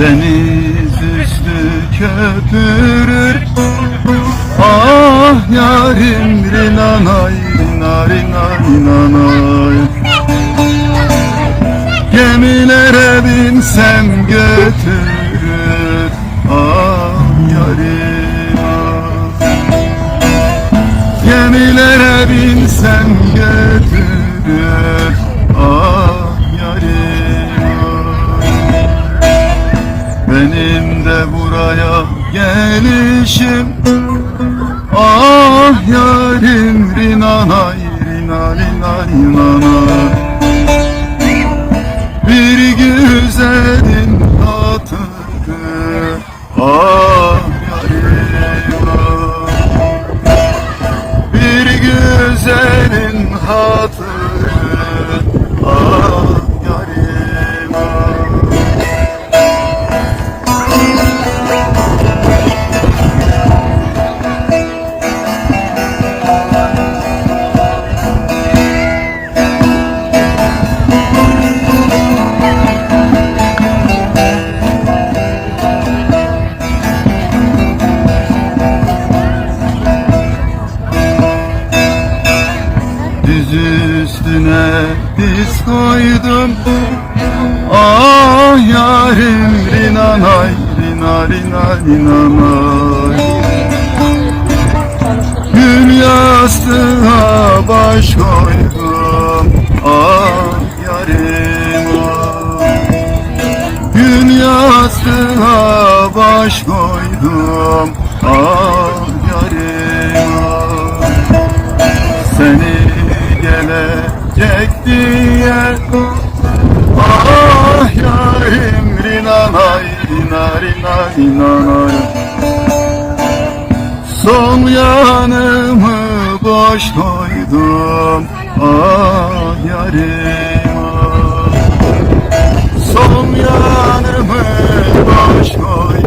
Deniz üstü köpürür. Ah yarim rinanay rinanay rinanay. Gemilere binsem götürür. Ah yarim. Ah. Gemilere binsem götürür. Benim de buraya gelişim. Ah yarim rinanay rina rina rinanay Bir güzelin hatırı. Ah yarim Bir güzelin hatırı Diz üstüne diz koydum. Ah yarim rinanay rina rina rinanay Gül yastığına baş koydum. Ah yarim ah. Gül yastığına baş koydum. Ah gelecek diye. Ah yarim rinanay rina rina rinanay Sol yanımı boş koydum. Ah yarim ah. Sol yanımı boş koydum